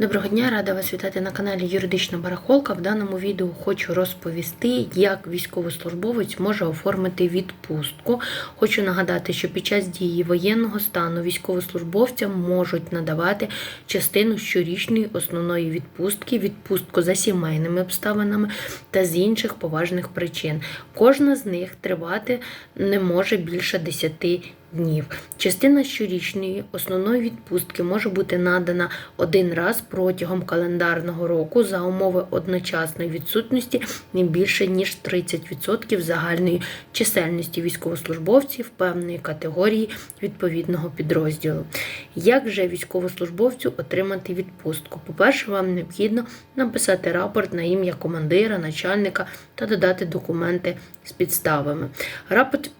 Доброго дня, рада вас вітати на каналі Юридична Барахолка. В даному відео хочу розповісти, як військовослужбовець може оформити відпустку. Хочу нагадати, що під час дії воєнного стану військовослужбовцям можуть надавати частину щорічної основної відпустки, відпустку за сімейними обставинами та з інших поважних причин. Кожна з них тривати не може більше 10 днів. Частина щорічної основної відпустки може бути надана один раз протягом календарного року за умови одночасної відсутності не більше ніж 30% загальної чисельності військовослужбовців певної категорії відповідного підрозділу. Як же військовослужбовцю отримати відпустку? По-перше, вам необхідно написати рапорт на ім'я командира, начальника та додати документи з підставами. Рапорт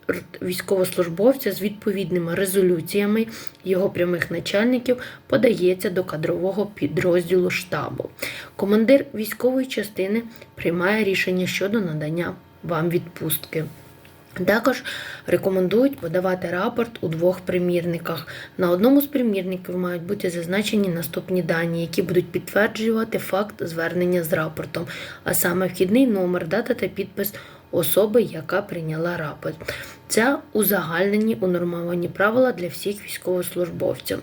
військовослужбовця з відповідними резолюціями його прямих начальників подається до кадрового підрозділу штабу. Командир військової частини приймає рішення щодо надання вам відпустки. Також рекомендують подавати рапорт у двох примірниках. На одному з примірників мають бути зазначені наступні дані, які будуть підтверджувати факт звернення з рапортом, а саме вхідний номер, дата та підпис особи, яка прийняла рапорт. Це узагальнені унормовані правила для всіх військовослужбовців.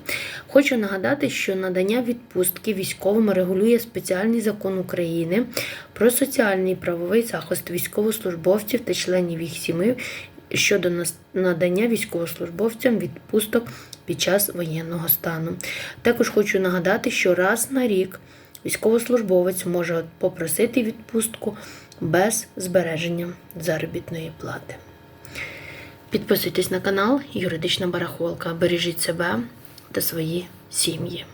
Хочу нагадати, що надання відпустки військовим регулює спеціальний закон України про соціальний правовий захист військовослужбовців та членів їх сімей щодо надання військовослужбовцям відпусток під час воєнного стану. Також хочу нагадати, що раз на рік військовослужбовець може попросити відпустку без збереження заробітної плати. Підписуйтесь на канал Юридична Барахолка. Бережіть себе та свої сім'ї.